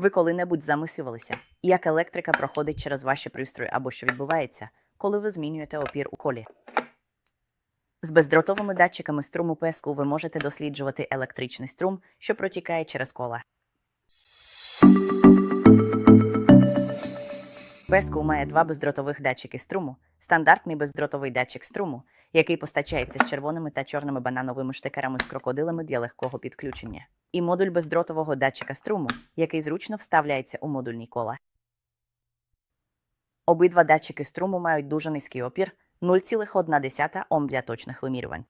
Ви коли-небудь замислювалися, як електрика проходить через ваші пристрої або що відбувається, коли ви змінюєте опір у колі. З бездротовими датчиками струму песку ви можете досліджувати електричний струм, що протікає через кола. Песку має два бездротових датчики струму, стандартний бездротовий датчик струму, який постачається з червоними та чорними банановими штекерами з крокодилами для легкого підключення, і модуль бездротового датчика струму, який зручно вставляється у модульні кола. Обидва датчики струму мають дуже низький опір 0,1 Ом для точних вимірювань.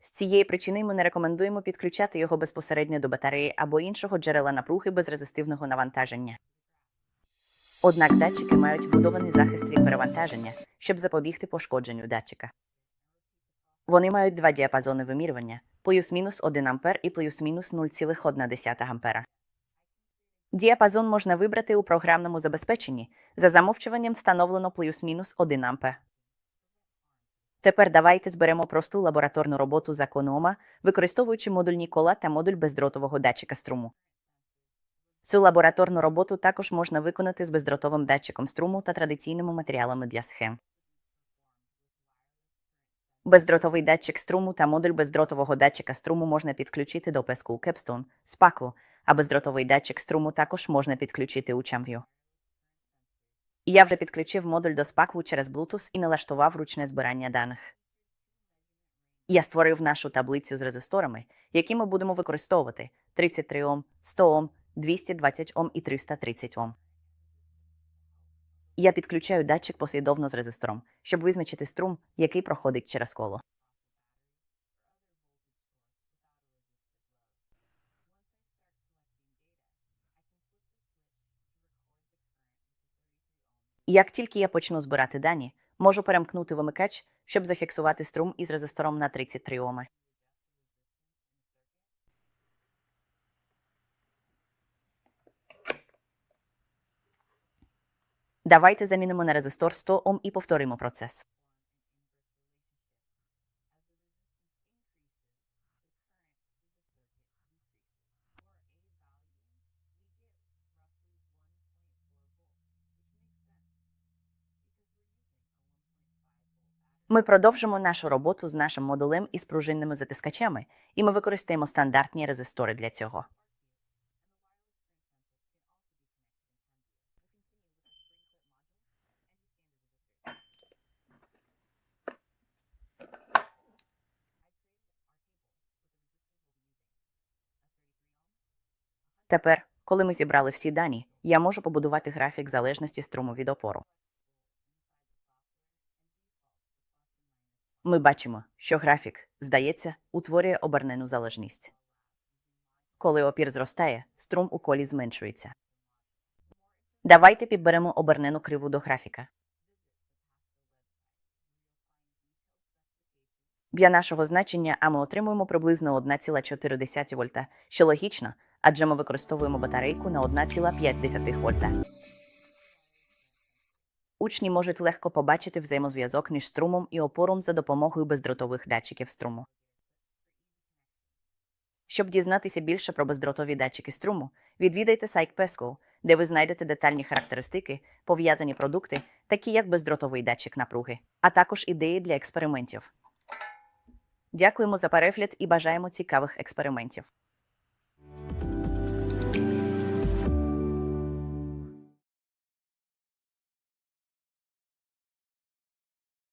З цієї причини ми не рекомендуємо підключати його безпосередньо до батареї або іншого джерела напруги без резистивного навантаження. Однак датчики мають вбудований захист від перевантаження, щоб запобігти пошкодженню датчика. Вони мають два діапазони вимірювання плюс-мінус 1 А і плюс-мінус 0,1 А. Діапазон можна вибрати у програмному забезпеченні. За замовчуванням встановлено плюс-мінус 1 А. Тепер давайте зберемо просту лабораторну роботу закону Ома, використовуючи модульні кола та модуль бездротового датчика струму. Цю лабораторну роботу також можна виконати з бездротовим датчиком струму та традиційними матеріалами для схем. Бездротовий датчик струму та модуль бездротового датчика струму можна підключити до песку Capstone, SPACU, а бездротовий датчик струму також можна підключити у Chamview. Я вже підключив модуль до SPACU через Bluetooth і налаштував ручне збирання даних. Я створив нашу таблицю з резисторами, які ми будемо використовувати 33 Ом, 100 Ом, 220 Ом і 330 Ом. Я підключаю датчик послідовно з резистором, щоб визначити струм, який проходить через коло. Як тільки я почну збирати дані, можу перемкнути вимикач, щоб зафіксувати струм із резистором на 33 Оми. Давайте замінимо на резистор 100 Ом і повторимо процес. Ми продовжимо нашу роботу з нашим модулем із пружинними затискачами, і ми використаємо стандартні резистори для цього. Тепер, коли ми зібрали всі дані, я можу побудувати графік залежності струму від опору. Ми бачимо, що графік, здається, утворює обернену залежність. Коли опір зростає, струм у колі зменшується. Давайте підберемо обернену криву до графіка. Для нашого значення А ми отримуємо приблизно 1,4 вольта, що логічно, адже ми використовуємо батарейку на 1,5 вольта. Учні можуть легко побачити взаємозв'язок між струмом і опором за допомогою бездротових датчиків струму. Щоб дізнатися більше про бездротові датчики струму, відвідайте сайт Pesco, де ви знайдете детальні характеристики, пов'язані продукти, такі як бездротовий датчик напруги, а також ідеї для експериментів. Дякуємо за перегляд і бажаємо цікавих експериментів.